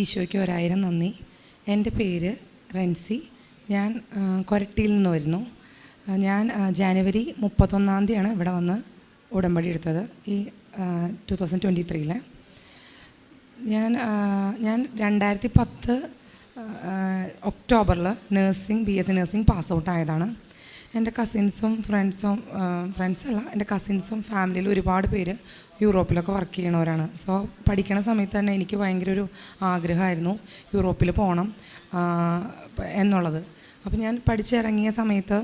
ഈശോയ്ക്ക് ഒരായിരം നന്ദി. എന്റെ പേര് റെൻസി. ഞാൻ കൊരട്ടിയിൽ നിന്ന് വരുന്നു ഞാൻ ജാനുവരി മുപ്പത്തൊന്നാം തീയതിയാണ് ഇവിടെ വന്ന് ഉടമ്പടി എടുത്തത് ഈ ടു തൗസൻഡ് ട്വന്റി ത്രീയിലെ ഞാൻ ഞാൻ രണ്ടായിരത്തി പത്ത് ഒക്ടോബറിൽ nursing B S C nursing pass out ആയതാണ് എന്റെ കസിൻസും ഫ്രണ്ട്സും ഫ്രണ്ട്സല്ല എന്റെ കസിൻസും ഫാമിലിയിൽ ഒരുപാട് പേര് യൂറോപ്പിലൊക്കെ വർക്ക് ചെയ്യണവരാണ്. സോ പഠിക്കണ സമയത്ത് തന്നെ എനിക്ക് ഭയങ്കര ഒരു ആഗ്രഹമായിരുന്നു യൂറോപ്പിൽ പോകണം എന്നുള്ളത്. അപ്പോൾ ഞാൻ പഠിച്ചിറങ്ങിയ സമയത്ത്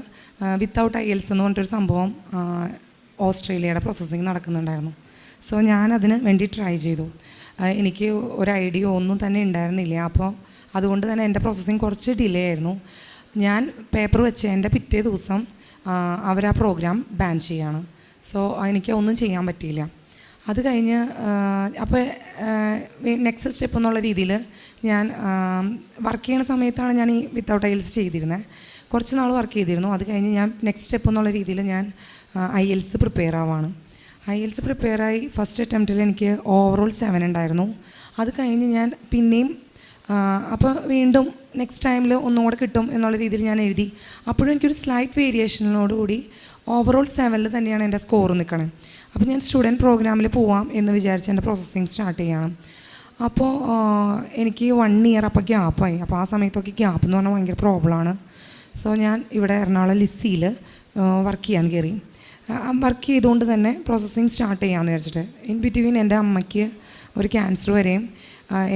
വിത്തൗട്ട് ഐ എൽസ് എന്ന് പറഞ്ഞിട്ടൊരു സംഭവം ഓസ്ട്രേലിയയുടെ പ്രോസസ്സിങ് നടക്കുന്നുണ്ടായിരുന്നു. സോ ഞാനതിന് വേണ്ടി ട്രൈ ചെയ്തു. എനിക്ക് ഒരു ഐഡിയ ഒന്നും തന്നെ ഉണ്ടായിരുന്നില്ല. അപ്പോൾ അതുകൊണ്ട് തന്നെ എന്റെ പ്രോസസ്സിങ് കുറച്ച് ഡിലേ ആയിരുന്നു. ഞാൻ പേപ്പർ വെച്ച് എന്റെ പിറ്റേ ദിവസം അവർ ആ പ്രോഗ്രാം ബാൻ ചെയ്യാണ്. സോ എനിക്ക് ഒന്നും ചെയ്യാൻ പറ്റിയില്ല. അത് കഴിഞ്ഞ് അപ്പോൾ നെക്സ്റ്റ് സ്റ്റെപ്പ് എന്നുള്ള രീതിയിൽ ഞാൻ വർക്ക് ചെയ്യുന്ന സമയത്താണ് ഞാൻ ഈ വിത്തൗട്ട് ഐൽസ് ചെയ്തിരുന്നത് കുറച്ച് നാൾ വർക്ക് ചെയ്തിരുന്നു. അത് കഴിഞ്ഞ് ഞാൻ നെക്സ്റ്റ് സ്റ്റെപ്പ് എന്നുള്ള രീതിയിൽ ഞാൻ ഐ എൽസ് പ്രിപ്പയർ ആവാണ്. ഐ എൽസ് പ്രിപ്പയറായി ഫസ്റ്റ് അറ്റംപ്റ്റിൽ എനിക്ക് ഓവറോൾ സെവൻ ഉണ്ടായിരുന്നു. അത് കഴിഞ്ഞ് ഞാൻ പിന്നെയും അപ്പോൾ വീണ്ടും നെക്സ്റ്റ് ടൈമിൽ ഒന്നുകൂടെ കിട്ടും എന്നുള്ള രീതിയിൽ ഞാൻ എഴുതി. അപ്പോഴും എനിക്കൊരു സ്ലൈറ്റ് വേരിയേഷനോടുകൂടി ഓവറോൾ സെവനിൽ തന്നെയാണ് എന്റെ സ്കോർ നിൽക്കണത് അപ്പോൾ ഞാൻ സ്റ്റുഡന്റ് പ്രോഗ്രാമിൽ പോവാം എന്ന് വിചാരിച്ച് എന്റെ പ്രോസസ്സിങ് സ്റ്റാർട്ട് ചെയ്യണം. അപ്പോൾ എനിക്ക് വൺ ഇയർ അപ്പോൾ ഗ്യാപ്പായി അപ്പോൾ ആ സമയത്തൊക്കെ ഗ്യാപ്പ് എന്ന് പറഞ്ഞാൽ ഭയങ്കര പ്രോബ്ലമാണ് സോ ഞാൻ ഇവിടെ എറണാകുളം ലിസ്സിയിൽ വർക്ക് ചെയ്യാൻ കയറി വർക്ക് ചെയ്തുകൊണ്ട് തന്നെ പ്രോസസ്സിങ് സ്റ്റാർട്ട് ചെയ്യാമെന്ന് വിചാരിച്ചിട്ട് ഇൻ ബിറ്റ്വീൻ എന്റെ അമ്മയ്ക്ക് ഒരു ക്യാൻസർ വരെയും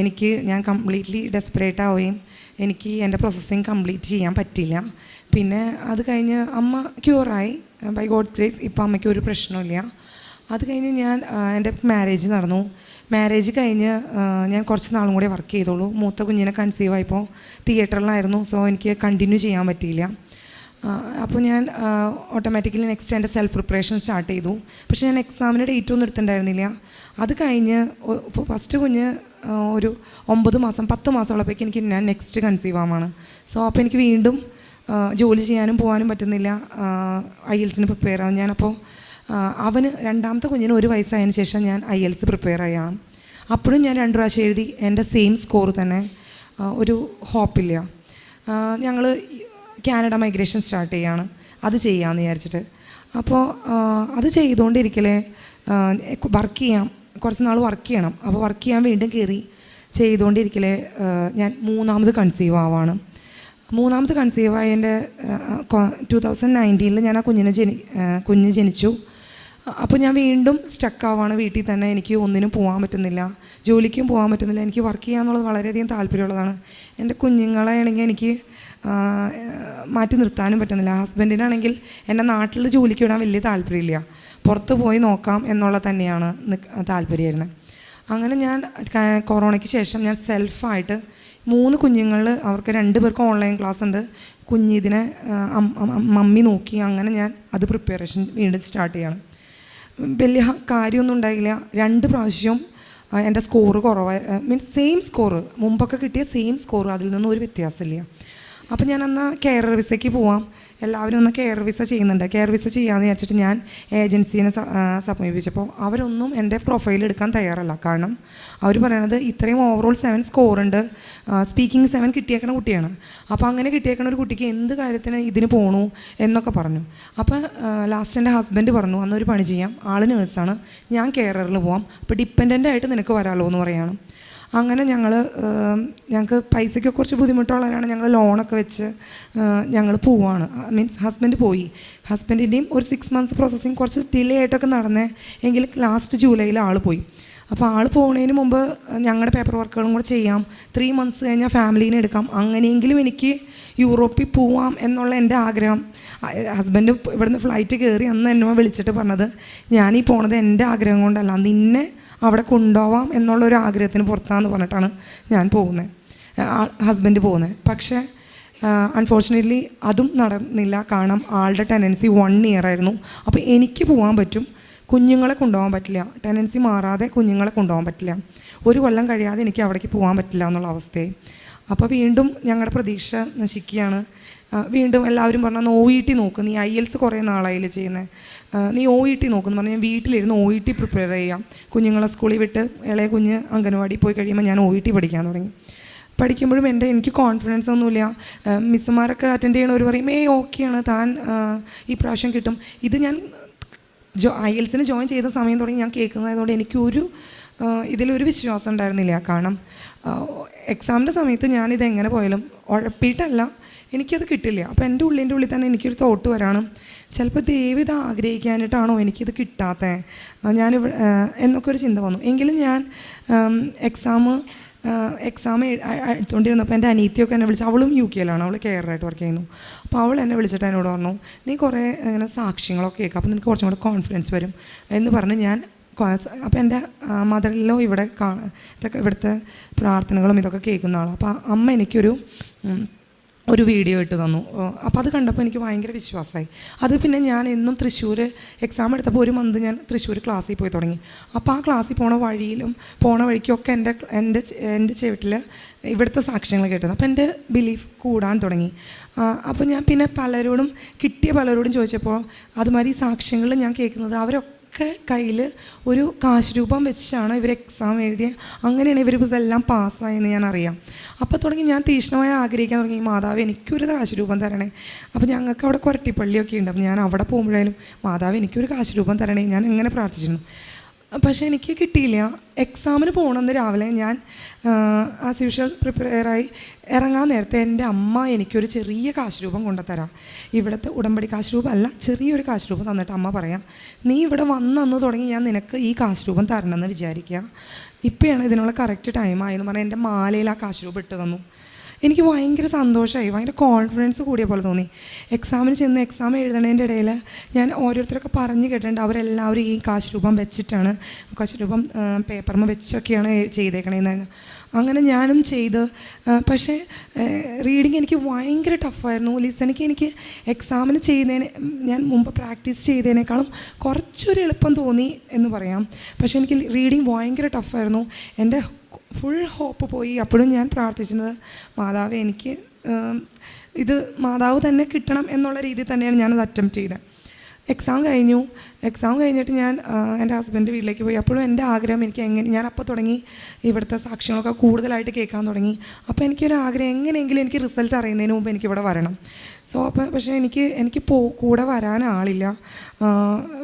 എനിക്ക് ഞാൻ കംപ്ലീറ്റ്ലി ഡെസ്പറേറ്റ് ആവുകയും എനിക്ക് എന്റെ പ്രോസസ്സിങ് കംപ്ലീറ്റ് ചെയ്യാൻ പറ്റില്ല. പിന്നെ അത് കഴിഞ്ഞ് അമ്മ ക്യൂറായി ബൈ ഗോഡ് ഗ്രേസ് ഇപ്പം അമ്മയ്ക്ക് ഒരു പ്രശ്നമില്ല അത് കഴിഞ്ഞ് ഞാൻ എന്റെ മാരേജ് നടന്നു. മാരേജ് കഴിഞ്ഞ് ഞാൻ കുറച്ച് നാളും കൂടി വർക്ക് ചെയ്തോളൂ. മൂത്ത കുഞ്ഞിനെ കൺസീവ് ആയപ്പോൾ തിയേറ്ററിലായിരുന്നു സോ എനിക്ക് കണ്ടിന്യൂ ചെയ്യാൻ പറ്റിയില്ല. അപ്പോൾ ഞാൻ ഓട്ടോമാറ്റിക്കലി നെക്സ്റ്റ് എന്റെ സെൽഫ് പ്രിപ്പറേഷൻ സ്റ്റാർട്ട് ചെയ്തു. പക്ഷേ ഞാൻ എക്സാമിന് ഡേറ്റ് ഒന്നും എടുത്തിട്ടുണ്ടായിരുന്നില്ല. അത് കഴിഞ്ഞ് ഫസ്റ്റ് കുഞ്ഞ് ഒരു ഒമ്പത് മാസം പത്ത് മാസമുള്ളപ്പോഴേക്ക് എനിക്ക് ഞാൻ നെക്സ്റ്റ് കൺസീവ് ആവാണ്. സോ അപ്പോൾ എനിക്ക് വീണ്ടും ജോലി ചെയ്യാനും പോകാനും പറ്റുന്നില്ല. ഐ എൽസിന് പ്രിപ്പയർ ആവും ഞാനപ്പോൾ അവന് രണ്ടാമത്തെ കുഞ്ഞിന് ഒരു വയസ്സായതിനു ശേഷം ഞാൻ ഐ എൽസ് പ്രിപ്പയർ ആയാണ് അപ്പോഴും ഞാൻ രണ്ട് പ്രാവശ്യം എഴുതി എന്റെ സെയിം സ്കോർ തന്നെ. ഒരു ഹോപ്പില്ല ഞങ്ങൾ കാനഡ മൈഗ്രേഷൻ സ്റ്റാർട്ട് ചെയ്യാണ്. അത് ചെയ്യാമെന്ന് വിചാരിച്ചിട്ട്. അപ്പോൾ അത് ചെയ്തുകൊണ്ടിരിക്കലേ വർക്ക് ചെയ്യാം കുറച്ച് നാൾ വർക്ക് ചെയ്യണം. അപ്പോൾ വർക്ക് ചെയ്യാൻ വീണ്ടും കയറി ചെയ്തുകൊണ്ടിരിക്കലേ ഞാൻ മൂന്നാമത് കൺസീവ് ആവാണ്. മൂന്നാമത് കൺസീവ് ആയതിന്റെ ടു തൗസൻഡ് നയന്റീനിൽ ഞാൻ ആ കുഞ്ഞിനെ ജനി കുഞ്ഞ് ജനിച്ചു. അപ്പോൾ ഞാൻ വീണ്ടും സ്റ്റക്ക് ആവാണ്. വീട്ടിൽ തന്നെ എനിക്ക് ഒന്നിനും പോകാൻ പറ്റുന്നില്ല. ജോലിക്കും പോകാൻ പറ്റുന്നില്ല. എനിക്ക് വർക്ക് ചെയ്യാന്നുള്ളത് വളരെയധികം താല്പര്യമുള്ളതാണ്. എന്റെ കുഞ്ഞുങ്ങളെ ആണെങ്കിൽ എനിക്ക് മാറ്റി നിർത്താനും പറ്റുന്നില്ല. ഹസ്ബൻഡിനാണെങ്കിൽ എന്റെ നാട്ടിൽ ജോലിക്ക് വിടാൻ വലിയ താല്പര്യമില്ല. പുറത്ത് പോയി നോക്കാം എന്നുള്ള തന്നെയാണ് താല്പര്യമായിരുന്നത് അങ്ങനെ ഞാൻ കൊറോണയ്ക്ക് ശേഷം ഞാൻ സെൽഫായിട്ട് മൂന്ന് കുഞ്ഞുങ്ങൾ അവർക്ക് രണ്ട് പേർക്ക് ഓൺലൈൻ ക്ലാസ് ഉണ്ട് കുഞ്ഞിതിനെ മമ്മി നോക്കി അങ്ങനെ ഞാൻ അത് പ്രിപ്പറേഷൻ വീണ്ടും സ്റ്റാർട്ട് ചെയ്യണം. വലിയ കാര്യമൊന്നും ഉണ്ടായില്ല. രണ്ട് പ്രാവശ്യം എന്റെ സ്കോറ് കുറവായി മീൻസ് സെയിം സ്കോറ് മുമ്പൊക്കെ കിട്ടിയ സെയിം സ്കോറ് അതിൽ നിന്നും ഒരു വ്യത്യാസമില്ല. അപ്പോൾ ഞാൻ അന്ന് കെയർ വിസയ്ക്ക് പോവാം. എല്ലാവരും ഒന്ന് കെയർ വിസ ചെയ്യുന്നുണ്ട്. കെയർ വിസ ചെയ്യാമെന്ന് വിചാരിച്ചിട്ട് ഞാൻ ഏജൻസീനെ സമീപിച്ചപ്പോൾ അവരൊന്നും എന്റെ പ്രൊഫൈൽ എടുക്കാൻ തയ്യാറല്ല. കാരണം അവർ പറയണത് ഇത്രയും ഓവറോൾ സെവൻ സ്കോർ ഉണ്ട്. സ്പീക്കിംഗ് സെവൻ കിട്ടിയേക്കണ കുട്ടിയാണ്. അപ്പോൾ അങ്ങനെ കിട്ടിയേക്കണ ഒരു കുട്ടിക്ക് എന്ത് കാര്യത്തിന് ഇതിന് പോണു എന്നൊക്കെ പറഞ്ഞു. അപ്പോൾ ലാസ്റ്റ് എന്റെ ഹസ്ബൻഡ് പറഞ്ഞു അന്നൊരു പണി ചെയ്യാം. ആൾ നേഴ്സാണ് ഞാൻ കെയറിൽ പോവാം. അപ്പോൾ ഡിപ്പെൻഡന്റ് ആയിട്ട് നിനക്ക് വരാമല്ലോ എന്ന് പറയാണ്. അങ്ങനെ ഞങ്ങൾ ഞങ്ങൾക്ക് പൈസയ്ക്ക് കുറച്ച് ബുദ്ധിമുട്ടുള്ളവരാണ് ഞങ്ങൾ ലോണൊക്കെ വെച്ച് ഞങ്ങൾ പോവാണ്. മീൻസ് ഹസ്ബൻഡ് പോയി. ഹസ്ബൻഡിന്റെയും ഒരു സിക്സ് മന്ത്സ് പ്രോസസ്സിങ് കുറച്ച് ഡിലേ ആയിട്ടൊക്കെ നടന്നേ എങ്കിൽ ലാസ്റ്റ് ജൂലൈയിൽ ആൾ പോയി. അപ്പോൾ ആൾ പോകുന്നതിന് മുമ്പ് ഞങ്ങളുടെ പേപ്പർ വർക്കുകളും കൂടെ ചെയ്യാം. ത്രീ മന്ത്സ് കഴിഞ്ഞാൽ ഫാമിലീനെ എടുക്കാം. അങ്ങനെയെങ്കിലും എനിക്ക് യൂറോപ്പിൽ പോവാം എന്നുള്ള എന്റെ ആഗ്രഹം. ഹസ്ബൻഡ് ഇവിടുന്ന് ഫ്ലൈറ്റ് കയറി അന്ന് എന്നെ വിളിച്ചിട്ട് പറഞ്ഞത് ഞാൻ ഈ പോണത് എന്റെ ആഗ്രഹം കൊണ്ടല്ല. നിന്നെ അവിടെ കൊണ്ടുപോവാം എന്നുള്ളൊരു ആഗ്രഹത്തിന് പുറത്താന്ന് പറഞ്ഞിട്ടാണ് ഞാൻ പോകുന്നത്. ഹസ്ബൻഡ് പോകുന്നത്. പക്ഷേ അൺഫോർച്ചുനേറ്റ്ലി അതും നടന്നില്ല. കാരണം ആളുടെ ടെൻഡൻസി വൺ ഇയർ ആയിരുന്നു. അപ്പോൾ എനിക്ക് പോകാൻ പറ്റും. കുഞ്ഞുങ്ങളെ കൊണ്ടുപോകാൻ പറ്റില്ല. ടെൻഡൻസി മാറാതെ കുഞ്ഞുങ്ങളെ കൊണ്ടുപോകാൻ പറ്റില്ല. ഒരു കൊല്ലം കഴിയാതെ എനിക്ക് അവിടേക്ക് പോകാൻ പറ്റില്ല എന്നുള്ള അവസ്ഥയായി. അപ്പോൾ വീണ്ടും ഞങ്ങളുടെ പ്രതീക്ഷ നശിക്കുകയാണ്. വീണ്ടും എല്ലാവരും പറഞ്ഞാൽ ഒ ഇ ടി നോക്ക്. നീ ഐ എൽസ് കുറേ നാളായില്ലേ ചെയ്യുന്നത് നീ ഒ ഇ ടി നോക്കുന്നു പറഞ്ഞാൽ വീട്ടിലിരുന്ന് ഒ ഇ ടി പ്രിപ്പയർ ചെയ്യാം. കുഞ്ഞുങ്ങളെ സ്കൂളിൽ വിട്ട് ഇളയ കുഞ്ഞ് അംഗനവാടി പോയി കഴിയുമ്പോൾ ഞാൻ ഒ ഇ ടി പഠിക്കാൻ തുടങ്ങി. പഠിക്കുമ്പോഴും എന്റെ എനിക്ക് കോൺഫിഡൻസ് ഒന്നുമില്ല. മിസ്സുമാരൊക്കെ അറ്റൻഡ് ചെയ്യണവർ പറയും ഏ ഓക്കെയാണ് താൻ ഈ പ്രാവശ്യം കിട്ടും. ഇത് ഞാൻ ജോ ഐ എൽസിന് ജോയിൻ ചെയ്ത സമയം തുടങ്ങി ഞാൻ കേൾക്കുന്നതായതുകൊണ്ട് എനിക്കൊരു ആ, ഇതിലൊരു വിശ്വാസം ഉണ്ടായിരുന്നില്ല. കാരണം എക്സാമിന്റെ സമയത്ത് ഞാനിത് എങ്ങനെ പോയാലും ഉഴപ്പിയിട്ടല്ല എനിക്കത് കിട്ടില്ല. അപ്പോൾ എന്റെ ഉള്ളിന്റെ ഉള്ളിൽ തന്നെ എനിക്കൊരു തോട്ട് വരാണ്. ചിലപ്പോൾ ദൈവം ഇത് ആഗ്രഹിക്കാനായിട്ടാണോ എനിക്കിത് കിട്ടാത്തത് ഞാൻ എന്നൊക്കെ ഒരു ചിന്ത വന്നു. എങ്കിലും ഞാൻ എക്സാം എക്സാം എടുത്തുകൊണ്ടിരുന്നപ്പോൾ എന്റെ അനീത്തിയൊക്കെ എന്നെ വിളിച്ചു അവളും യു കെയിലാണ്. അവൾ കെയറായിട്ട് വർക്ക് ചെയ്യുന്നു. അപ്പോൾ അവൾ എന്നെ വിളിച്ചിട്ട് എന്നോട് പറഞ്ഞു നീ കുറേ ഇങ്ങനെ സാക്ഷ്യങ്ങളൊക്കെ കേൾക്കാം അപ്പോൾ നിനക്ക് കുറച്ചും കൂടെ കോൺഫിഡൻസ് വരും. എന്ന് പറഞ്ഞ് ഞാൻ അപ്പോൾ എന്റെ മദറിലോ ഇവിടെ കാ ഇതൊക്കെ ഇവിടുത്തെ പ്രാർത്ഥനകളും ഇതൊക്കെ കേൾക്കുന്ന ആളാണ് അപ്പോൾ അമ്മ എനിക്കൊരു ഒരു വീഡിയോ ഇട്ട് തന്നു. അപ്പോൾ അത് കണ്ടപ്പോൾ എനിക്ക് ഭയങ്കര വിശ്വാസമായി അത് പിന്നെ ഞാൻ എന്നും തൃശ്ശൂർ എക്സാം എടുത്തപ്പോൾ ഒരു മന്ത് ഞാൻ തൃശ്ശൂർ ക്ലാസ്സിൽ പോയി തുടങ്ങി. അപ്പോൾ ആ ക്ലാസ്സിൽ പോണ വഴിയിലും പോണ വഴിക്കൊക്കെ എന്റെ എന്റെ എന്റെ ചെവിട്ടിൽ ഇവിടുത്തെ സാക്ഷ്യങ്ങൾ കേട്ടത്. അപ്പോൾ എന്റെ ബിലീഫ് കൂടാൻ തുടങ്ങി. അപ്പോൾ ഞാൻ പിന്നെ പലരോടും കിട്ടിയ പലരോടും ചോദിച്ചപ്പോൾ അതുമാതിരി സാക്ഷ്യങ്ങൾ ഞാൻ കേൾക്കുന്നത് അവരൊക്കെ ഒക്കെ കയ്യിൽ ഒരു കാശ് രൂപം വെച്ചാണ് ഇവർ എക്സാം എഴുതിയ. അങ്ങനെയാണ് ഇവർ ഇതെല്ലാം പാസ്സായെന്ന് ഞാൻ അറിയാം. അപ്പോൾ തുടങ്ങി ഞാൻ തീഷ്ണമായി ആഗ്രഹിക്കാൻ തുടങ്ങി മാതാവ് എനിക്കൊരു കാശ് രൂപം തരണേ. അപ്പോൾ ഞങ്ങൾക്ക് അവിടെ കുരട്ടിപ്പള്ളിയൊക്കെ ഉണ്ട്. അപ്പോൾ ഞാൻ അവിടെ പോകുമ്പോഴായാലും മാതാവ് എനിക്കൊരു കാശ് രൂപം തരണേ. ഞാൻ എങ്ങനെ പ്രാർത്ഥിച്ചിരുന്നു. പക്ഷേ എനിക്ക് കിട്ടിയില്ല. എക്സാമിന് പോകണമെന്ന് രാവിലെ ഞാൻ ആസ് യൂഷ്വൽ പ്രിപ്പയറായി ഇറങ്ങാൻ നേരത്തെ എന്റെ അമ്മ എനിക്കൊരു ചെറിയ കാശ് രൂപം കൊണ്ടുതരാം. ഇവിടുത്തെ ഉടമ്പടി കാശ് രൂപം അല്ല ചെറിയൊരു കാശ് രൂപം തന്നിട്ട് അമ്മ പറയാം നീ ഇവിടെ വന്നന്ന് തുടങ്ങി ഞാൻ നിനക്ക് ഈ കാശ് രൂപം തരണമെന്ന് വിചാരിക്കുക ഇപ്പോഴാണ് ഇതിനുള്ള കറക്റ്റ് ടൈമായെന്ന് പറഞ്ഞാൽ എന്റെ മാലയിൽ ആ കാശ് രൂപം ഇട്ട് തന്നു. എനിക്ക് ഭയങ്കര സന്തോഷമായി ഭയങ്കര കോൺഫിഡൻസ് കൂടിയ പോലെ തോന്നി. എക്സാമിന് ചെന്ന് എക്സാം എഴുതണതിന്റെ ഇടയിൽ ഞാൻ ഓരോരുത്തരൊക്കെ പറഞ്ഞു കേട്ടിട്ടുണ്ട്. അവരെല്ലാവരും ഈ കാശ് രൂപം വെച്ചിട്ടാണ് കാശ് രൂപം പേപ്പർമ വെച്ചൊക്കെയാണ് ചെയ്തേക്കണേന്നാണ്. ചെയ്തേക്കണേന്ന് അങ്ങനെ ഞാനും ചെയ്ത്. പക്ഷേ റീഡിങ് എനിക്ക് ഭയങ്കര ടഫായിരുന്നു ലിസണിക്ക് എനിക്ക് എക്സാമിന് ചെയ്യുന്നതിന് ഞാൻ മുമ്പ് പ്രാക്ടീസ് ചെയ്തതിനേക്കാളും കുറച്ചൊരു എളുപ്പം തോന്നി എന്ന് പറയാം. പക്ഷേ എനിക്ക് റീഡിങ് ഭയങ്കര ടഫായിരുന്നു എന്റെ ഫുൾ ഹോപ്പ് പോയി. അപ്പോഴും ഞാൻ പ്രാർത്ഥിച്ചത് മാതാവ് എനിക്ക് ഇത് മാതാവ് തന്നെ കിട്ടണം എന്നുള്ള രീതിയിൽ തന്നെയാണ് ഞാനത് അറ്റംപ്റ്റ് ചെയ്തത്. എക്സാം കഴിഞ്ഞു. എക്സാം കഴിഞ്ഞിട്ട് ഞാൻ എന്റെ ഹസ്ബൻഡ് വീട്ടിലേക്ക് പോയി. അപ്പോഴും എന്റെ ആഗ്രഹം എനിക്ക് എങ്ങനെ ഞാൻ അപ്പോൾ തുടങ്ങി ഇവിടുത്തെ സാക്ഷ്യങ്ങളൊക്കെ കൂടുതലായിട്ട് കേൾക്കാൻ തുടങ്ങി. അപ്പോൾ എനിക്കൊരു ആഗ്രഹം എങ്ങനെയെങ്കിലും എനിക്ക് റിസൾട്ട് അറിയുന്നതിന് മുമ്പ് എനിക്ക് ഇവിടെ വരണം. സോ അപ്പോൾ പക്ഷേ എനിക്ക് എനിക്ക് പോ കൂടെ വരാൻ ആളില്ല.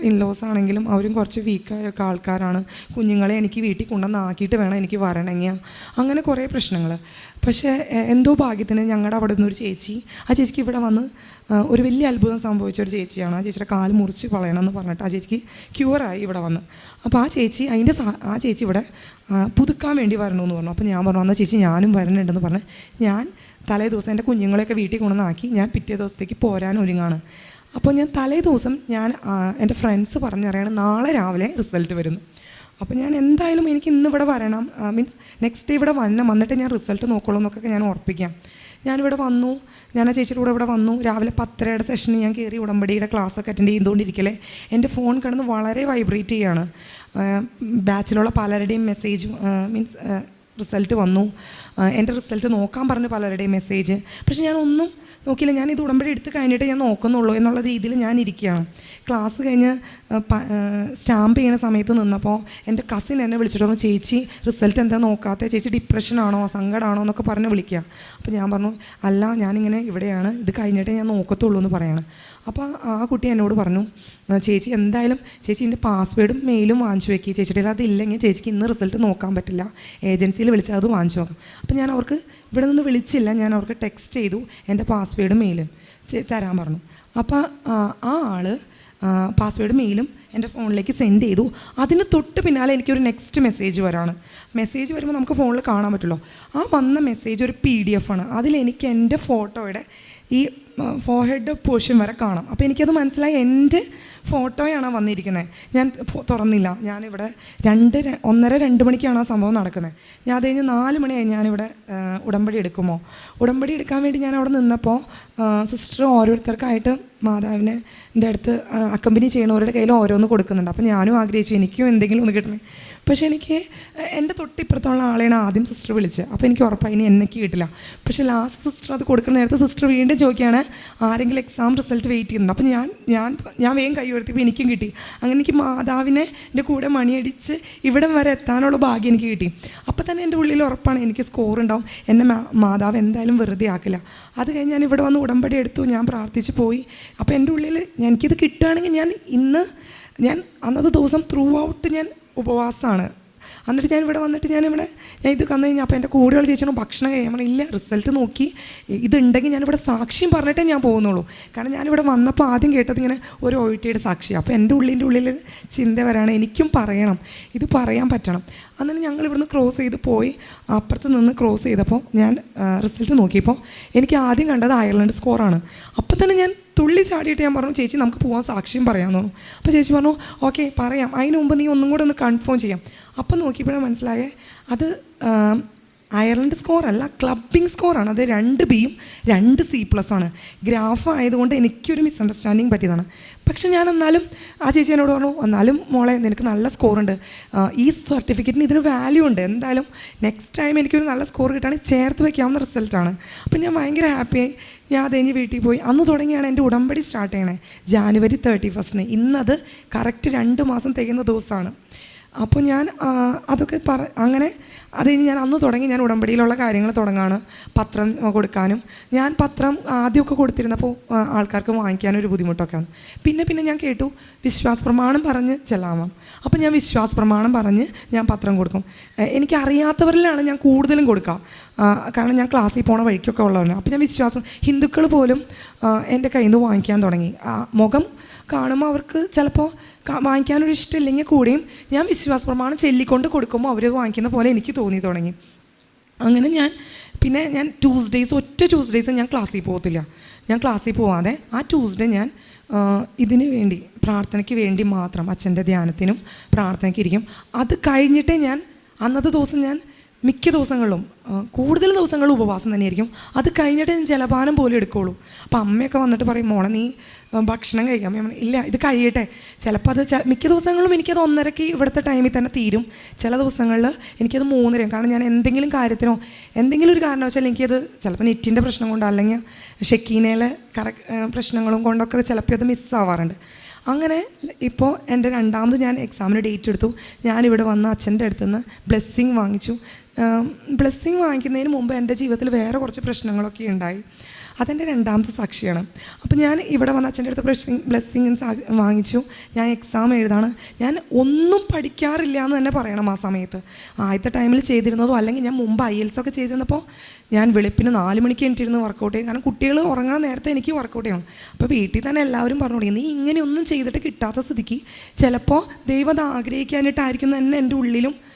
ഇൻലോസ് ആണെങ്കിലും അവരും കുറച്ച് വീക്കായൊക്കെ ആൾക്കാരാണ്. കുഞ്ഞുങ്ങളെ എനിക്ക് വീട്ടിൽ കൊണ്ടുവന്ന് ആക്കിയിട്ട് വേണം എനിക്ക് വരണമെങ്കിൽ. അങ്ങനെ കുറേ പ്രശ്നങ്ങൾ. പക്ഷേ എന്തോ ഭാഗ്യത്തിന് ഞങ്ങളുടെ അവിടെ നിന്നൊരു ചേച്ചി ആ ചേച്ചിക്ക് ഇവിടെ വന്ന് ഒരു വലിയ അത്ഭുതം സംഭവിച്ച ഒരു ചേച്ചിയാണ്. ആ ചേച്ചിയുടെ കാൽ മുറിച്ച് കളയണമെന്ന് പറഞ്ഞിട്ട് ആ ചേച്ചിക്ക് ക്യൂറായി ഇവിടെ വന്ന്. അപ്പോൾ ആ ചേച്ചി അതിന്റെ ആ ചേച്ചി ഇവിടെ പുതുക്കാൻ വേണ്ടി വരണമെന്ന് പറഞ്ഞു. അപ്പോൾ ഞാൻ പറഞ്ഞു എന്നാൽ ചേച്ചി ഞാനും വരണുണ്ടെന്ന് പറഞ്ഞ് ഞാൻ തലേ ദിവസം എന്റെ കുഞ്ഞുങ്ങളെയൊക്കെ വീട്ടിൽ കൊണ്ടുവന്നാക്കി ഞാൻ പിറ്റേ ദിവസത്തേക്ക് പോരാൻ ഒരുങ്ങാണ്. അപ്പോൾ ഞാൻ തലേ ദിവസം ഞാൻ എന്റെ ഫ്രണ്ട്സ് പറഞ്ഞറിയാണ് നാളെ രാവിലെ റിസൾട്ട് വരുന്നു. അപ്പോൾ ഞാൻ എന്തായാലും എനിക്ക് ഇന്ന് ഇവിടെ വരണം. മീൻസ് നെക്സ്റ്റ് ഡേ ഇവിടെ വരണം. വന്നിട്ട് ഞാൻ റിസൾട്ട് നോക്കുള്ളൂ എന്നൊക്കെ ഞാൻ ഉറപ്പിക്കാം. ഞാനിവിടെ വന്നു. ഞാൻ ആ ചേച്ചിയുടെ കൂടെ ഇവിടെ വന്നു. രാവിലെ പത്തരയുടെ സെഷന് ഞാൻ കയറി ഉടമ്പടിയുടെ ക്ലാസ് ഒക്കെ അറ്റൻഡ് ചെയ്തുകൊണ്ടിരിക്കലേ എന്റെ ഫോൺ കിടന്ന് വളരെ വൈബ്രേറ്റ് ചെയ്യാണ്. ബാച്ചിലുള്ള പലരുടെയും മെസ്സേജും മീൻസ് റിസൾട്ട് വന്നു. എന്റെ റിസൾട്ട് നോക്കാൻ പറഞ്ഞു പലരുടെയും മെസ്സേജ് പക്ഷേ ഞാനൊന്നും നോക്കിയില്ല. ഞാൻ ഇത് ഉടമ്പടി എടുത്ത് കഴിഞ്ഞിട്ട് ഞാൻ നോക്കുന്നുള്ളൂ എന്നുള്ള രീതിയിൽ ഞാൻ ഇരിക്കുകയാണ്. ക്ലാസ് കഴിഞ്ഞ് സ്റ്റാമ്പ് ചെയ്യുന്ന സമയത്ത് നിന്നപ്പോൾ എന്റെ കസിൻ എന്നെ വിളിച്ചിട്ട് ചേച്ചി റിസൾട്ട് എന്താ നോക്കാത്ത? ചേച്ചി ഡിപ്രഷനാണോ സങ്കടമാണോ എന്നൊക്കെ പറഞ്ഞ് വിളിക്കുക. അപ്പോൾ ഞാൻ പറഞ്ഞു അല്ല ഞാനിങ്ങനെ ഇവിടെയാണ്. ഇത് കഴിഞ്ഞിട്ടേ ഞാൻ നോക്കത്തുള്ളൂ എന്ന് പറയാണ്. അപ്പോൾ ആ കുട്ടി എന്നോട് പറഞ്ഞു ചേച്ചി എന്തായാലും ചേച്ചി എന്റെ പാസ്വേഡും മെയിലും വാങ്ങിച്ചു വെക്കി. ചേച്ചിയുടെ അതില്ലെങ്കിൽ ചേച്ചിക്ക് ഇന്ന് റിസൾട്ട് നോക്കാൻ പറ്റില്ല. ഏജൻസിയിൽ വിളിച്ചാൽ അത് വാങ്ങിച്ചു നോക്കാം. അപ്പോൾ ഞാൻ അവർക്ക് ഇവിടെ നിന്ന് വിളിച്ചില്ല. ഞാൻ അവർക്ക് ടെക്സ്റ്റ് ചെയ്തു എന്റെ പാസ്വേഡും മെയിലും തരാൻ പറഞ്ഞു. അപ്പോൾ ആ ആൾ പാസ്വേഡ് മെയിലും എന്റെ ഫോണിലേക്ക് സെൻഡ് ചെയ്തു. അതിന് തൊട്ട് പിന്നാലെ എനിക്കൊരു നെക്സ്റ്റ് മെസ്സേജ് വരാണ്. മെസ്സേജ് വരുമ്പോൾ നമുക്ക് ഫോണിൽ കാണാൻ പറ്റുള്ളൂ ആ വന്ന മെസ്സേജ് ഒരു പി ഡി എഫ് ആണ്. അതിലെനിക്ക് എന്റെ ഫോട്ടോയുടെ ഈ ഫോർഹെഡ് പോർഷൻ വരെ കാണാം. അപ്പോൾ എനിക്കത് മനസ്സിലായി എന്റെ ഫോട്ടോയാണ് വന്നിരിക്കുന്നത്. ഞാൻ തുറന്നില്ല. ഞാനിവിടെ രണ്ട് ഒന്നര രണ്ട് മണിക്കാണ് ആ സംഭവം നടക്കുന്നത്. ഞാൻ അത് കഴിഞ്ഞ് നാല് മണിയായി ഞാനിവിടെ ഉടമ്പടി എടുക്കുമോ ഉടമ്പടി എടുക്കാൻ വേണ്ടി ഞാൻ അവിടെ നിന്നപ്പോൾ സിസ്റ്റർ ഓരോരുത്തർക്കായിട്ട് മാതാവിനെ എന്റെ അടുത്ത് അക്കമ്പനി ചെയ്യണവരുടെ കയ്യിൽ ഓരോന്ന് കൊടുക്കുന്നുണ്ട്. അപ്പോൾ ഞാനും ആഗ്രഹിച്ചു എനിക്കും എന്തെങ്കിലും ഒന്ന് കിട്ടണേ. പക്ഷേ എനിക്ക് എന്റെ തൊട്ടിപ്പുറത്തുള്ള ആളെയാണ് ആദ്യം സിസ്റ്റർ വിളിച്ചത്. അപ്പോൾ എനിക്ക് ഉറപ്പായി ഇനി എന്നെ കിട്ടില്ല. പക്ഷേ ലാസ്റ്റ് സിസ്റ്റർ അത് കൊടുക്കുന്ന നേരത്തെ സിസ്റ്റർ വീണ്ടും ചോദിക്കുകയാണ് ആരെങ്കിലും എക്സാം റിസൾട്ട് വെയിറ്റ് ചെയ്യുന്നുണ്ട്? അപ്പോൾ ഞാൻ ഞാൻ ഞാൻ വേഗം കൈ ഉയർത്തിയപ്പോൾ എനിക്കും കിട്ടി. അങ്ങനെ എനിക്ക് മാതാവിനെ എന്റെ കൂടെ മണിയടിച്ച് ഇവിടം വരെ എത്താനുള്ള ഭാഗ്യം എനിക്ക് കിട്ടി. അപ്പോൾ തന്നെ എന്റെ ഉള്ളിൽ ഉറപ്പാണ് എനിക്ക് സ്കോർ ഉണ്ടാവും. എന്നെ മാതാവ് എന്തായാലും വെറുതെ ആക്കില്ല. അത് കഴിഞ്ഞ് ഞാൻ ഇവിടെ വന്ന് ഉടമ്പടി എടുത്തു ഞാൻ പ്രാർത്ഥിച്ച് പോയി. അപ്പോൾ എന്റെ ഉള്ളിൽ എനിക്കിത് കിട്ടുകയാണെങ്കിൽ ഞാൻ ഇന്ന് ഞാൻ അന്നത്തെ ദിവസം ത്രൂ ഔട്ട് ഞാൻ ഉപവാസമാണ്. എന്നിട്ട് ഞാൻ ഇവിടെ വന്നിട്ട് ഞാൻ ഇവിടെ ഞാൻ ഇത് കന്നു കഴിഞ്ഞാൽ അപ്പോൾ എന്റെ കൂടെയുള്ള ചേച്ചിയാണ് ഭക്ഷണം കഴിയാൻ ഇല്ല റിസൾട്ട് നോക്കി. ഇതുണ്ടെങ്കിൽ ഞാനിവിടെ സാക്ഷ്യം പറഞ്ഞിട്ടേ ഞാൻ പോകുന്നുള്ളൂ. കാരണം ഞാനിവിടെ വന്നപ്പോൾ ആദ്യം കേട്ടത് ഇങ്ങനെ ഒരു ഒ ടിയുടെ സാക്ഷി അപ്പോൾ എന്റെ ഉള്ളിന്റെ ഉള്ളിൽ ചിന്ത വരാണ് എനിക്കും പറയണം. ഇത് പറയാൻ പറ്റണം. അന്നേരം ഞങ്ങൾ ഇവിടുന്ന് ക്രോസ് ചെയ്ത് പോയി. അപ്പുറത്ത് നിന്ന് ക്രോസ് ചെയ്തപ്പോൾ ഞാൻ റിസൾട്ട് നോക്കിയപ്പോൾ എനിക്ക് ആദ്യം കണ്ടത് അയർലൻഡ് സ്കോറാണ് അപ്പോൾ തന്നെ ഞാൻ തുള്ളി ചാടിയിട്ട് ഞാൻ പറഞ്ഞു ചേച്ചി നമുക്ക് പോകാൻ സാക്ഷ്യം പറയാമെന്ന് പറഞ്ഞു. അപ്പോൾ ചേച്ചി പറഞ്ഞു ഓക്കെ പറയാം. അതിന് മുമ്പ് നീ ഒന്നും കൂടെ ഒന്ന് കൺഫേം ചെയ്യാം. അപ്പം നോക്കിയപ്പോഴാണ് മനസ്സിലായേ അത് അയർലൻഡ് സ്കോർ അല്ല ക്ലബിംഗ് സ്കോറാണ് അത് രണ്ട് ബിയും രണ്ട് സി പ്ലസ് ആണ്. ഗ്രാഫ് ആയതുകൊണ്ട് എനിക്കൊരു മിസ്അണ്ടർസ്റ്റാൻഡിങ് പറ്റിയതാണ്. പക്ഷെ ഞാൻ എന്നാലും ആ ചേച്ചി എന്നോട് പറഞ്ഞു എന്നാലും മോളെ നിനക്ക് നല്ല സ്കോറുണ്ട് ഈ സർട്ടിഫിക്കറ്റിന് ഇതിന് വാല്യൂ ഉണ്ട്. എന്തായാലും നെക്സ്റ്റ് ടൈം എനിക്കൊരു നല്ല സ്കോർ കിട്ടുകയാണെങ്കിൽ ചേർത്ത് വയ്ക്കാവുന്ന റിസൾട്ടാണ് അപ്പം ഞാൻ ഭയങ്കര ഹാപ്പിയായി ഞാൻ അത് കഴിഞ്ഞ് വീട്ടിൽ പോയി. അന്ന് തുടങ്ങിയാണ് എന്റെ ഉടമ്പടി സ്റ്റാർട്ട് ചെയ്യണേ. ജാനുവരി തേർട്ടി ഫസ്റ്റിന് ഇന്നത് കറക്റ്റ് രണ്ട് മാസം തികയുന്ന ദിവസമാണ്. അപ്പോൾ ഞാൻ അതൊക്കെ പറ അങ്ങനെ അത് ഞാൻ അന്ന് തുടങ്ങി ഞാൻ ഉടമ്പടിയിലുള്ള കാര്യങ്ങൾ തുടങ്ങാണ് പത്രം കൊടുക്കാനും. ഞാൻ പത്രം ആദ്യമൊക്കെ കൊടുത്തിരുന്നപ്പോൾ ആൾക്കാർക്ക് വാങ്ങിക്കാനൊരു ബുദ്ധിമുട്ടൊക്കെയാണ്. പിന്നെ പിന്നെ ഞാൻ കേട്ടു വിശ്വാസ പ്രമാണം പറഞ്ഞ് ചെല്ലാമോ? അപ്പോൾ ഞാൻ വിശ്വാസ പ്രമാണം പറഞ്ഞ് ഞാൻ പത്രം കൊടുക്കും എനിക്കറിയാത്തവരിലാണ് ഞാൻ കൂടുതലും കൊടുക്കുക കാരണം ഞാൻ ക്ലാസ്സിൽ പോണ വഴിക്കൊക്കെ ഉള്ളവരാണ്. അപ്പോൾ ഞാൻ വിശ്വാസം ഹിന്ദുക്കൾ പോലും എന്റെ കയ്യിൽ നിന്ന് വാങ്ങിക്കാൻ തുടങ്ങി. മുഖം കാണുമ്പോൾ അവർക്ക് ചിലപ്പോൾ വാങ്ങിക്കാനൊരു ഇഷ്ടമില്ലെങ്കിൽ കൂടിയും ഞാൻ വിശ്വാസ പ്രമാണം ചെല്ലിക്കൊണ്ട് കൊടുക്കുമ്പോൾ അവർ വാങ്ങിക്കുന്ന പോലെ എനിക്ക് തോന്നി തുടങ്ങി. അങ്ങനെ ഞാൻ പിന്നെ ഞാൻ ട്യൂസ്ഡേയ്സ് ഒറ്റ ട്യൂസ്ഡേയ്സ് ഞാൻ ക്ലാസ്സിൽ പോകത്തില്ല. ഞാൻ ക്ലാസ്സിൽ പോവാതെ ആ ട്യൂസ്ഡേ ഞാൻ ഇതിനു വേണ്ടി പ്രാർത്ഥനയ്ക്ക് വേണ്ടി മാത്രം അച്ഛന്റെ ധ്യാനത്തിനും പ്രാർത്ഥനയ്ക്ക് ഇരിക്കും. അത് കഴിഞ്ഞിട്ടേ ഞാൻ അന്നത്തെ ദിവസം ഞാൻ മിക്ക ദിവസങ്ങളിലും കൂടുതൽ ദിവസങ്ങളും ഉപവാസം തന്നെയായിരിക്കും. അത് കഴിഞ്ഞിട്ട് ഞാൻ ജലപാനം പോലും എടുക്കുള്ളൂ. അപ്പം അമ്മയൊക്കെ വന്നിട്ട് പറയും മോളെ നീ ഭക്ഷണം കഴിക്കാം. ഞാൻ ഇല്ല ഇത് കഴിയട്ടെ. ചിലപ്പോൾ അത് മിക്ക ദിവസങ്ങളും എനിക്കത് ഒന്നരയ്ക്ക് ഇവിടുത്തെ ടൈമിൽ തന്നെ തീരും. ചില ദിവസങ്ങളിൽ എനിക്കത് മൂന്നരയും കാരണം ഞാൻ എന്തെങ്കിലും കാര്യത്തിനോ എന്തെങ്കിലും ഒരു കാരണവശാൽ എനിക്കത് ചിലപ്പോൾ നെറ്റിന്റെ പ്രശ്നം കൊണ്ടോ അല്ലെങ്കിൽ ഷെക്കീനയിലെ കറ പ്രശ്നങ്ങളും കൊണ്ടൊക്കെ ചിലപ്പോൾ അത് മിസ്സാവാറുണ്ട് അങ്ങനെ ഇപ്പോൾ എന്റെ രണ്ടാമത് ഞാൻ എക്സാമിന് ഡേറ്റ് എടുത്തു. ഞാനിവിടെ വന്ന് അച്ഛന്റെ അടുത്ത് നിന്ന് ബ്ലെസ്സിങ് വാങ്ങിച്ചു ബ്ലെസ്സിങ് വാങ്ങിക്കുന്നതിന് മുമ്പ് എന്റെ ജീവിതത്തിൽ വേറെ കുറച്ച് പ്രശ്നങ്ങളൊക്കെ ഉണ്ടായി. അതെന്റെ രണ്ടാമത്തെ സാക്ഷിയാണ്. അപ്പോൾ ഞാൻ ഇവിടെ വന്ന അച്ഛന്റെ അടുത്ത് ബ്ലെസ്സിങ് ബ്ലെസ്സിങ് വാങ്ങിച്ചു. ഞാൻ എക്സാം എഴുതാണ്. ഞാൻ ഒന്നും പഠിക്കാറില്ല എന്ന് തന്നെ പറയണം ആ സമയത്ത്. ആദ്യത്തെ ടൈമിൽ ചെയ്തിരുന്നതോ അല്ലെങ്കിൽ ഞാൻ മുമ്പ് ഐ എൽസ് ഒക്കെ ചെയ്തിരുന്നപ്പോൾ ഞാൻ വെളുപ്പിന് നാല് മണിക്ക് എനിക്കിരുന്ന് വർക്കൗട്ട് ചെയ്യും. കാരണം കുട്ടികൾ ഉറങ്ങാൻ നേരത്തെ എനിക്ക് വർക്കൗട്ട് ചെയ്യണം. അപ്പോൾ വീട്ടിൽ തന്നെ എല്ലാവരും പറഞ്ഞു തുടങ്ങി നീ ഇങ്ങനെയൊന്നും ചെയ്തിട്ട് കിട്ടാത്ത സ്ഥിതിക്ക് ചിലപ്പോൾ ദൈവം അത് ആഗ്രഹിക്കാനായിട്ടായിരിക്കും തന്നെ എന്റെ ഉള്ളിലും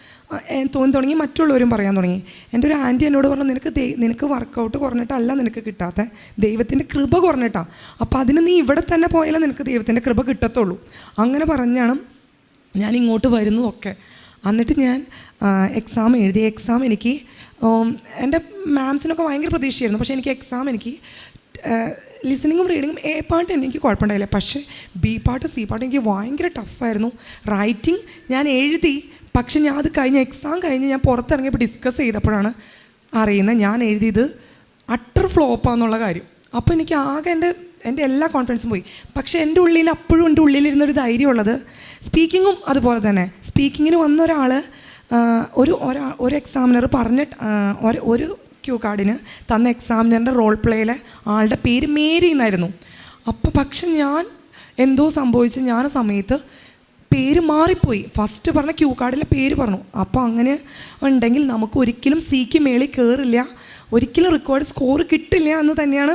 തോന്നി തുടങ്ങി. മറ്റുള്ളവരും പറയാൻ തുടങ്ങി. എന്റെ ഒരു ആന്റി എന്നോട് പറഞ്ഞു നിനക്ക് ദൈ നിനക്ക് വർക്കൗട്ട് കുറഞ്ഞിട്ടല്ല നിനക്ക് കിട്ടാത്ത. ദൈവത്തിന്റെ കൃപ കുറഞ്ഞിട്ടാ. അപ്പോൾ അതിന് നീ ഇവിടെ തന്നെ പോയാലേ നിനക്ക് ദൈവത്തിന്റെ കൃപ കിട്ടത്തുള്ളൂ. അങ്ങനെ പറഞ്ഞാണ് ഞാൻ ഇങ്ങോട്ട് വരുന്നതൊക്കെ എന്നിട്ട് ഞാൻ എക്സാം എഴുതി. എക്സാം എനിക്ക് എന്റെ മാംസിനൊക്കെ ഭയങ്കര പ്രതീക്ഷയായിരുന്നു. പക്ഷേ എനിക്ക് എക്സാം എനിക്ക് ലിസണിങ്ങും റീഡിങ്ങും എ പാട്ട് എനിക്ക് കുഴപ്പമുണ്ടായില്ല. പക്ഷേ ബി പാട്ട് സി പാട്ട് എനിക്ക് ഭയങ്കര ടഫായിരുന്നു റൈറ്റിംഗ് ഞാൻ എഴുതി പക്ഷെ ഞാൻ അത് കഴിഞ്ഞ് എക്സാം കഴിഞ്ഞ് ഞാൻ പുറത്തിറങ്ങിയപ്പോൾ ഡിസ്കസ് ചെയ്തപ്പോഴാണ് അറിയുന്നത് ഞാൻ എഴുതിയത് അട്ടർ ഫ്ലോപ്പാന്നുള്ള കാര്യം. അപ്പോൾ എനിക്ക് ആകെ എന്റെ എന്റെ എല്ലാ കോൺഫിഡൻസും പോയി. പക്ഷേ എന്റെ ഉള്ളിൽ അപ്പോഴും എന്റെ ഉള്ളിലിരുന്നൊരു ധൈര്യമുള്ളത് സ്പീക്കിങ്ങും അതുപോലെ തന്നെ. സ്പീക്കിങ്ങിന് വന്ന ഒരാൾ ഒരു ഒരാ ഒരു എക്സാമിനർ പറഞ്ഞ ഒരു ഒരു ക്യൂ കാർഡിന് തന്ന എക്സാമിനറിന്റെ റോൾ പ്ലേയിലെ ആളുടെ പേര് മേരി എന്നായിരുന്നു അപ്പോൾ പക്ഷെ ഞാൻ എന്തോ സംഭവിച്ച് ഞാൻ സമയത്ത് പേര് മാറിപ്പോയി. ഫസ്റ്റ് പറഞ്ഞ ക്യൂ കാർഡിലെ പേര് പറഞ്ഞു. അപ്പോൾ അങ്ങനെ ഉണ്ടെങ്കിൽ നമുക്ക് ഒരിക്കലും സിക്ക് മേളിൽ കയറില്ല ഒരിക്കലും റെക്കോർഡ് സ്കോർ കിട്ടില്ല എന്ന് തന്നെയാണ്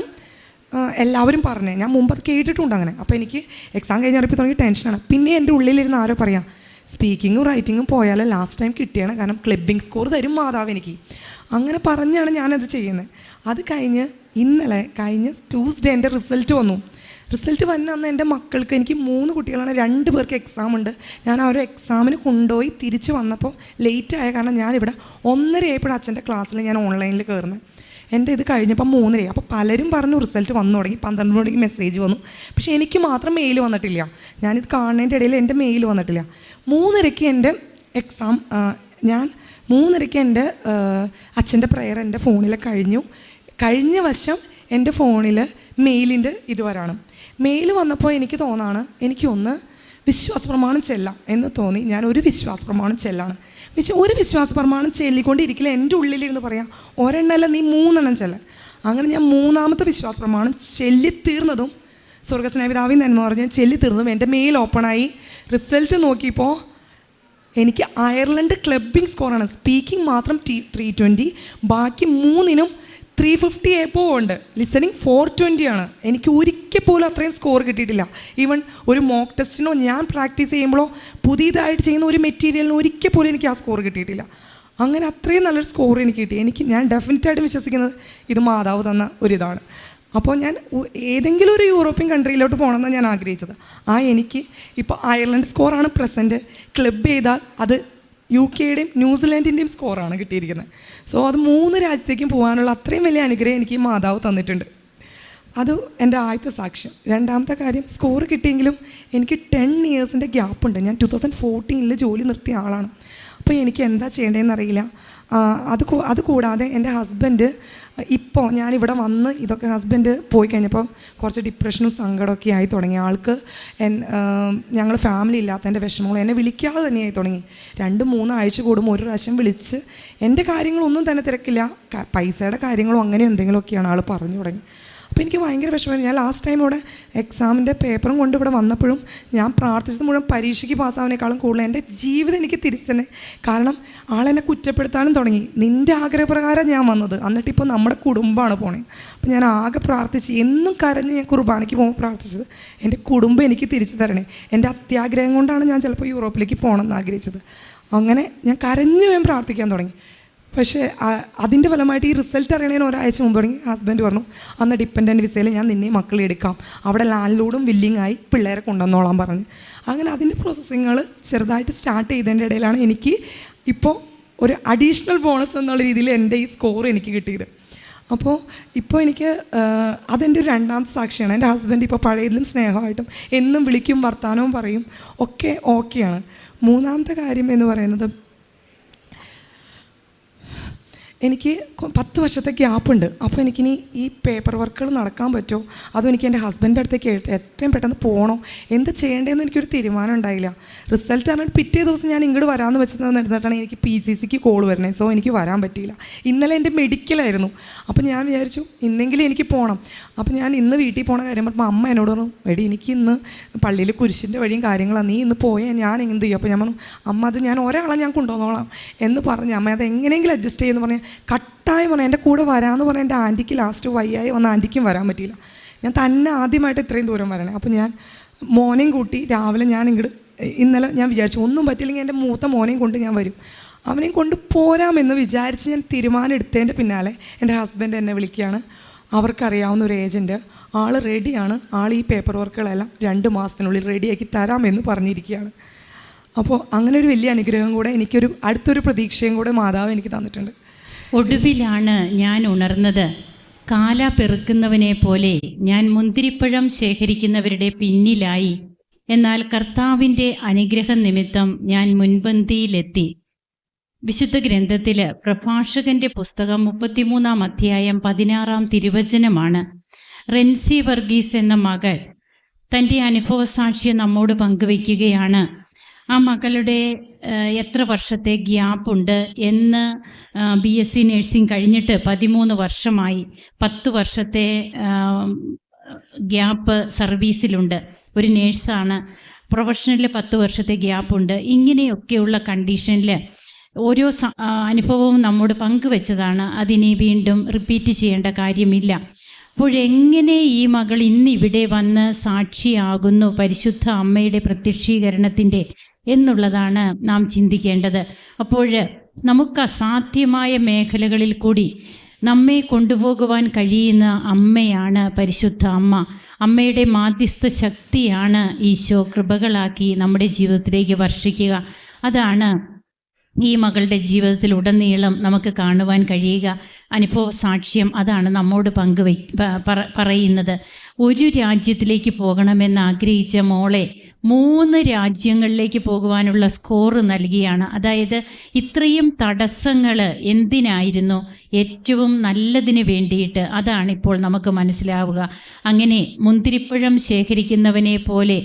എല്ലാവരും പറഞ്ഞത്. ഞാൻ മുമ്പ് അത് കേട്ടിട്ടുണ്ട് അങ്ങനെ. അപ്പോൾ എനിക്ക് എക്സാം കഴിഞ്ഞപ്പോൾ തുടങ്ങി ടെൻഷനാണ് പിന്നെ എന്റെ ഉള്ളിലിരുന്ന് ആരോ പറയാം സ്പീക്കിങ്ങും റൈറ്റിങ്ങും പോയാലേ ലാസ്റ്റ് ടൈം കിട്ടിയാണ് കാരണം ക്ലബിംഗ് സ്കോർ തരും മാതാവ് എനിക്ക്. അങ്ങനെ പറഞ്ഞാണ് ഞാനത് ചെയ്യുന്നത്. അത് കഴിഞ്ഞ് ഇന്നലെ കഴിഞ്ഞ ട്യൂസ്ഡേ എന്റെ റിസൾട്ട് വന്നു. റിസൾട്ട് വന്ന അന്ന് എന്റെ മക്കൾക്ക് എനിക്ക് മൂന്ന് കുട്ടികളാണ്. രണ്ട് പേർക്ക് എക്സാം ഉണ്ട്. ഞാൻ ആ ഒരു എക്സാമിന് കൊണ്ടുപോയി തിരിച്ച് വന്നപ്പോൾ ലേറ്റ് ആയ കാരണം ഞാനിവിടെ ഒന്നര ആയപ്പോഴും അച്ഛന്റെ ക്ലാസ്സിൽ ഞാൻ ഓൺലൈനിൽ കയറുന്നത് എന്റെ ഇത് കഴിഞ്ഞപ്പോൾ മൂന്നരയായി അപ്പോൾ പലരും പറഞ്ഞു റിസൾട്ട് വന്നു തുടങ്ങി പന്ത്രണ്ട് മണിക്ക് മെസ്സേജ് വന്നു. പക്ഷേ എനിക്ക് മാത്രം മെയിൽ വന്നിട്ടില്ല. ഞാനിത് കാണുന്നതിന്റെ ഇടയിൽ എന്റെ മെയിൽ വന്നിട്ടില്ല. മൂന്നരയ്ക്ക് എന്റെ എക്സാം ഞാൻ മൂന്നരയ്ക്ക് എന്റെ അച്ഛന്റെ പ്രെയർ എന്റെ ഫോണിൽ കഴിഞ്ഞു. കഴിഞ്ഞ വശം എന്റെ ഫോണിൽ മെയിലിന്റെ ഇത് വരാണ്. മെയിൽ വന്നപ്പോൾ എനിക്ക് തോന്നാണ് എനിക്കൊന്ന് വിശ്വാസ പ്രമാണം ചെല്ലാം എന്ന് തോന്നി. ഞാൻ ഒരു വിശ്വാസ പ്രമാണം ചെല്ലാണ്. വിശ്വ ഒരു വിശ്വാസ പ്രമാണം ചെല്ലിക്കൊണ്ടിരിക്കില്ല എന്റെ ഉള്ളിലിരുന്ന് പറയാം ഒരെണ്ണമല്ല നീ മൂന്നെണ്ണം ചെല്ല. അങ്ങനെ ഞാൻ മൂന്നാമത്തെ വിശ്വാസ പ്രമാണം ചെല്ലിത്തീർന്നതും സ്വർഗസ്നേഹിതാവിൽ നിന്ന് പറഞ്ഞ് ചെല്ലിത്തീർന്നതും എന്റെ മെയിൽ ഓപ്പണായി റിസൾട്ട് നോക്കിയപ്പോൾ എനിക്ക് അയർലൻഡ് ക്ലബിംഗ് സ്കോറാണ് സ്പീക്കിംഗ് മാത്രം ടി ത്രീ ട്വന്റി ബാക്കി മൂന്നിനും ത്രീ ഫിഫ്റ്റി എബോ ഉണ്ട്. ലിസണിങ് ഫോർ ട്വന്റി ആണ്. എനിക്ക് ഒരിക്കൽ പോലും അത്രയും സ്കോർ കിട്ടിയിട്ടില്ല. ഈവൻ ഒരു മോക്ക് ടെസ്റ്റിനോ ഞാൻ പ്രാക്ടീസ് ചെയ്യുമ്പോഴോ പുതിയതായിട്ട് ചെയ്യുന്ന ഒരു മെറ്റീരിയലിനോ ഒരിക്കൽ പോലും എനിക്ക് ആ സ്കോർ കിട്ടിയിട്ടില്ല. അങ്ങനെ അത്രയും നല്ലൊരു സ്കോർ എനിക്ക് കിട്ടി. എനിക്ക് ഞാൻ ഡെഫിനറ്റായിട്ടും വിശ്വസിക്കുന്നത് ഇത് മാതാവ് തന്ന ഒരിതാണ് അപ്പോൾ ഞാൻ ഏതെങ്കിലും ഒരു യൂറോപ്യൻ കൺട്രിയിലോട്ട് പോകണമെന്നാണ് ഞാൻ ആഗ്രഹിച്ചത്. ആ എനിക്ക് ഇപ്പോൾ അയർലൻഡ് സ്കോറാണ് പ്രസന്റ് ക്ലബ് ചെയ്താൽ അത് യു കെയുടെയും ന്യൂസിലാൻഡിന്റെയും സ്കോറാണ് കിട്ടിയിരിക്കുന്നത്. സോ അത് മൂന്ന് രാജ്യത്തേക്കും പോകാനുള്ള അത്രയും വലിയ അനുഗ്രഹം എനിക്ക് ഈ മാതാവ് തന്നിട്ടുണ്ട്. അത് എന്റെ ആദ്യത്തെ സാക്ഷ്യം. രണ്ടാമത്തെ കാര്യം സ്കോർ കിട്ടിയെങ്കിലും എനിക്ക് ടെൻ ഇയേഴ്സിന്റെ ഗ്യാപ്പുണ്ട് ഞാൻ ടു തൗസൻഡ് ഫോർട്ടീനിൽ ജോലി നിർത്തിയ ആളാണ്. അപ്പോൾ എനിക്ക് എന്താ ചെയ്യേണ്ടതെന്ന് അറിയില്ല. അത് അത് കൂടാതെ എന്റെ ഹസ്ബൻഡ് ഇപ്പോൾ ഞാനിവിടെ വന്ന് ഇതൊക്കെ ഹസ്ബൻഡ് പോയി കഴിഞ്ഞപ്പോൾ കുറച്ച് ഡിപ്രഷനും സങ്കടമൊക്കെ ആയി തുടങ്ങി. ആൾക്ക് എൻ ഞങ്ങൾ ഫാമിലി ഇല്ലാത്തതിന്റെ വിഷമങ്ങൾ എന്നെ വിളിക്കാതെ തന്നെയായി തുടങ്ങി. രണ്ട് മൂന്ന് ആഴ്ച കൂടുമ്പോൾ ഒരു പ്രാവശ്യം വിളിച്ച് എന്റെ കാര്യങ്ങളൊന്നും തന്നെ തിരക്കില്ല. പൈസയുടെ കാര്യങ്ങളും അങ്ങനെ എന്തെങ്കിലുമൊക്കെയാണ് ആൾ പറഞ്ഞു തുടങ്ങി. അപ്പോൾ എനിക്ക് ഭയങ്കര വിഷമമായിരുന്നു. ഞാൻ ലാസ്റ്റ് ടൈം ഇവിടെ എക്സാമിന്റെ പേപ്പറും കൊണ്ട് ഇവിടെ വന്നപ്പോഴും ഞാൻ പ്രാർത്ഥിച്ചത് മുഴുവൻ പരീക്ഷയ്ക്ക് പാസ്സാവുന്നേക്കാളും കൂടുതൽ എന്റെ ജീവിതം എനിക്ക് തിരിച്ചു തന്നെ. കാരണം ആളെന്നെ കുറ്റപ്പെടുത്താനും തുടങ്ങി. നിന്റെ ആഗ്രഹപ്രകാരം ഞാൻ വന്നത്. എന്നിട്ട് ഇപ്പോൾ നമ്മുടെ കുടുംബമാണ് പോണേ. അപ്പോൾ ഞാൻ ആകെ പ്രാർത്ഥിച്ച് എന്നും കരഞ്ഞ് ഞാൻ കുർബാനയ്ക്ക് പോകുമ്പോൾ പ്രാർത്ഥിച്ചത് എന്റെ കുടുംബം എനിക്ക് തിരിച്ചു തരണേ. എന്റെ അത്യാഗ്രഹം കൊണ്ടാണ് ഞാൻ ചിലപ്പോൾ യൂറോപ്പിലേക്ക് പോകണമെന്ന് ആഗ്രഹിച്ചത്. അങ്ങനെ ഞാൻ കരഞ്ഞു വേഗം പ്രാർത്ഥിക്കാൻ തുടങ്ങി. പക്ഷേ അതിന്റെ ഫലമായിട്ട് ഈ റിസൾട്ട് അറിയണതിന് ഒരാഴ്ച മുമ്പ് തുടങ്ങി. ഹസ്ബൻഡ് പറഞ്ഞു അന്ന് ഡിപ്പെൻഡന്റ് വിസയിൽ ഞാൻ നിന്നെ മക്കളെ എടുക്കാം. അവിടെ ലാൻഡ്ലോഡും ലോഡും ആയി പിള്ളേരെ കൊണ്ടുവന്നോളാൻ പറഞ്ഞു. അങ്ങനെ അതിന്റെ പ്രോസസ്സിങ്ങൾ ചെറുതായിട്ട് സ്റ്റാർട്ട് ചെയ്തതിന്റെ ഇടയിലാണ് എനിക്ക് ഇപ്പോൾ ഒരു അഡീഷണൽ ബോണസ് എന്നുള്ള രീതിയിൽ എന്റെ ഈ സ്കോർ എനിക്ക് കിട്ടിയത്. അപ്പോൾ ഇപ്പോൾ എനിക്ക് അതെന്റെ ഒരു രണ്ടാമത്തെ സാക്ഷിയാണ്. എന്റെ ഹസ്ബൻഡ് ഇപ്പോൾ പഴയതിലും സ്നേഹമായിട്ടും എന്നും വിളിക്കും വർത്തമാനവും പറയും ഒക്കെ ഓക്കെയാണ് മൂന്നാമത്തെ കാര്യം എന്ന് പറയുന്നത് എനിക്ക് പത്ത് വർഷത്തെ ഗ്യാപ്പുണ്ട്. അപ്പോൾ എനിക്കിനി ഈ പേപ്പർ വർക്കുകൾ നടക്കാൻ പറ്റുമോ അതും എനിക്ക് എന്റെ ഹസ്ബൻഡിന്റെ അടുത്തേക്ക് ഏറ്റവും പെട്ടെന്ന് പോകണോ എന്ത് ചെയ്യേണ്ടതെന്ന് എനിക്കൊരു തീരുമാനം ഉണ്ടായില്ല. റിസൾട്ട് പറഞ്ഞിട്ട് പിറ്റേ ദിവസം ഞാൻ ഇങ്ങോട്ട് വരാമെന്ന് നടന്നിട്ടാണ് എനിക്ക് പി സി സിക്ക് കോൾ വരണേ സോ എനിക്ക് വരാൻ പറ്റിയില്ല. ഇന്നലെ എന്റെ മെഡിക്കലായിരുന്നു അപ്പോൾ ഞാൻ വിചാരിച്ചു ഇന്നെങ്കിലും എനിക്ക് പോകണം അപ്പോൾ ഞാൻ ഇന്ന് വീട്ടിൽ പോണ കാര്യം പറഞ്ഞപ്പോൾ അമ്മ എന്നോട് പറഞ്ഞു എടി എനിക്ക് ഇന്ന് പള്ളിയിൽ കുരിശിന്റെ വഴിയും കാര്യങ്ങളാണ് നീ ഇന്ന് പോയാൽ ഞാൻ എന്ത് ചെയ്യും? അപ്പോൾ ഞാൻ പറഞ്ഞു അമ്മ അത് ഞാൻ ഒരാളെ ഞാൻ കൊണ്ടുവന്നോളാം. എന്ന് പറഞ്ഞ് അമ്മ അത് എങ്ങനെയെങ്കിലും അഡ്ജസ്റ്റ് ചെയ്യുമെന്ന് പറഞ്ഞ് കട്ടായി പറഞ്ഞു എന്റെ കൂടെ വരാമെന്ന് പറഞ്ഞ എന്റെ ആന്റിക്ക് ലാസ്റ്റ് വയ്യായി വന്ന ആന്റിക്കും വരാൻ പറ്റിയില്ല. ഞാൻ തന്നെ ആദ്യമായിട്ട് ഇത്രയും ദൂരം വരണേ. അപ്പോൾ ഞാൻ മോനെയും കൂട്ടി രാവിലെ ഞാൻ ഇങ്ങോട്ട് ഇന്നലെ ഞാൻ വിചാരിച്ചു ഒന്നും പറ്റില്ലെങ്കിൽ എന്റെ മൂത്ത മോനെയും കൊണ്ട് ഞാൻ വരും. അവനെയും കൊണ്ട് പോരാമെന്ന് വിചാരിച്ച് ഞാൻ തീരുമാനം എടുത്തതിന്റെ പിന്നാലെ എന്റെ ഹസ്ബൻഡ് എന്നെ വിളിക്കുകയാണ്. അവർക്കറിയാവുന്ന ഒരു ഏജന്റ് ആൾ റെഡിയാണ് ആൾ ഈ പേപ്പർ വർക്കുകളെല്ലാം രണ്ട് മാസത്തിനുള്ളിൽ റെഡിയാക്കി തരാമെന്ന് പറഞ്ഞിരിക്കുകയാണ്. അപ്പോൾ അങ്ങനെ ഒരു വലിയ അനുഗ്രഹം കൂടെ എനിക്കൊരു അടുത്തൊരു പ്രതീക്ഷയും കൂടെ മാതാവ് എനിക്ക് തന്നിട്ടുണ്ട്. ഒടുവിലാണ് ഞാൻ ഉണർന്നത്. കാല പെറുക്കുന്നവനെ പോലെ ഞാൻ മുന്തിരിപ്പഴം ശേഖരിക്കുന്നവരുടെ പിന്നിലായി. എന്നാൽ കർത്താവിന്റെ അനുഗ്രഹം നിമിത്തം ഞാൻ മുൻപന്തിയിലെത്തി. വിശുദ്ധ ഗ്രന്ഥത്തിൽ പ്രഭാഷകന്റെ പുസ്തകം മുപ്പത്തിമൂന്നാം അധ്യായം പതിനാറാം തിരുവചനമാണ്. റെൻസി വർഗീസ് എന്ന മകൾ തന്റെ അനുഭവസാക്ഷ്യം നമ്മോട് പങ്കുവയ്ക്കുകയാണ്. ആ മകളുടെ എത്ര വർഷത്തെ ഗ്യാപ്പ് ഉണ്ട് എന്ന് ബി എസ് സി നഴ്സിംഗ് കഴിഞ്ഞിട്ട് പതിമൂന്ന് വർഷമായി പത്ത് വർഷത്തെ ഗ്യാപ്പ് സർവീസിലുണ്ട്. ഒരു നേഴ്സാണ്. പ്രൊഫഷണലിൽ പത്ത് വർഷത്തെ ഗ്യാപ്പുണ്ട്. ഇങ്ങനെയൊക്കെയുള്ള കണ്ടീഷനിൽ ഓരോ അനുഭവവും നമ്മോട് പങ്കുവെച്ചതാണ്. അതിനെ വീണ്ടും റിപ്പീറ്റ് ചെയ്യേണ്ട കാര്യമില്ല. അപ്പോഴെങ്ങനെ ഈ മകൾ ഇന്ന് ഇവിടെ വന്ന് സാക്ഷിയാകുന്നു? പരിശുദ്ധ അമ്മയുടെ പ്രത്യക്ഷീകരണത്തിന്റെ എന്നുള്ളതാണ് നാം ചിന്തിക്കേണ്ടത്. അപ്പോൾ നമുക്ക് അസാധ്യമായ മേഖലകളിൽ കൂടി നമ്മെ കൊണ്ടുപോകുവാൻ കഴിയുന്ന അമ്മയാണ് പരിശുദ്ധ അമ്മ. അമ്മയുടെ മാധ്യസ്ഥ ശക്തിയാണ് ഈശോ കൃപകളാക്കി നമ്മുടെ ജീവിതത്തിലേക്ക് വർഷിക്കുക. അതാണ് ഈ മകളുടെ ജീവിതത്തിൽ ഉടനീളം നമുക്ക് കാണുവാൻ കഴിയുക. അനുഭവ സാക്ഷ്യം അതാണ് നമ്മോട് പങ്കുവെ പറയുന്നത്. ഒരു രാജ്യത്തിലേക്ക് പോകണമെന്ന് ആഗ്രഹിച്ച മോളെ മൂന്ന് രാജ്യങ്ങളിലേക്ക് പോകുവാനുള്ള സ്കോർ നൽകിയാണ്. അതായത് ഇത്രയും തടസ്സങ്ങൾ എന്തിനായിരുന്നു? ഏറ്റവും നല്ലതിന് വേണ്ടിയിട്ട് അതാണ് ഇപ്പോൾ നമുക്ക് മനസ്സിലാവുക. അങ്ങനെ മുന്തിരിപ്പഴം ശേഖരിക്കുന്നവനെ പോലെ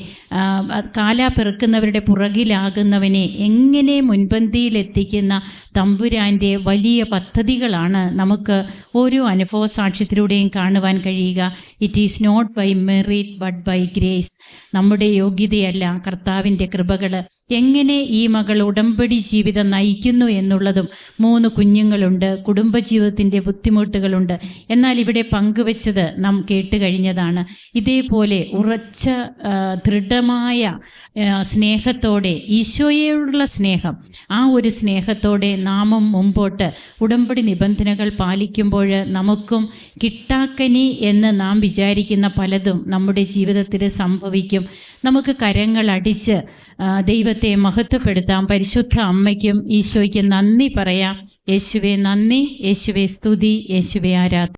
കാലാ പെറുക്കുന്നവരുടെ പുറകിലാകുന്നവനെ എങ്ങനെ മുൻപന്തിയിലെത്തിക്കുന്ന തമ്പുരാന്റെ വലിയ പദ്ധതികളാണ് നമുക്ക് ഓരോ അനുഭവ സാക്ഷ്യത്തിലൂടെയും കാണുവാൻ കഴിയുക. It is not by merit but by grace നമ്മുടെ യോഗ്യതയല്ല. കർത്താവിന്റെ കൃപകൾ എങ്ങനെ ഈ മകൾ ഉടമ്പടി ജീവിതം നയിക്കുന്നു എന്നുള്ളതും മൂന്ന് കുഞ്ഞുങ്ങളുണ്ട്. കുടുംബജീവിതത്തിന്റെ ബുദ്ധിമുട്ടുകളുണ്ട്. എന്നാൽ ഇവിടെ പങ്കുവെച്ചത് നാം കേട്ട് കഴിഞ്ഞതാണ്. ഇതേപോലെ ഉറച്ച ദൃഢമായ സ്നേഹത്തോടെ ഈശോയോടുള്ള സ്നേഹം. ആ ഒരു സ്നേഹത്തോടെ നാമം മുമ്പോട്ട് ഉടമ്പടി നിബന്ധനകൾ പാലിക്കുമ്പോൾ നമുക്കും കിട്ടാക്കനി എന്ന് നാം വിചാരിക്കുന്ന പലതും നമ്മുടെ ജീവിതത്തിൽ സംഭവിക്കും. നമുക്ക് കരങ്ങൾ അടിച്ച് ദൈവത്തെ മഹത്വപ്പെടുത്താം. പരിശുദ്ധ അമ്മയ്ക്കും ഈശോയ്ക്ക് നന്ദി പറയാം. യേശുവെ നന്ദി യേശുവെ സ്തുതി യേശുവെ ആരാധന.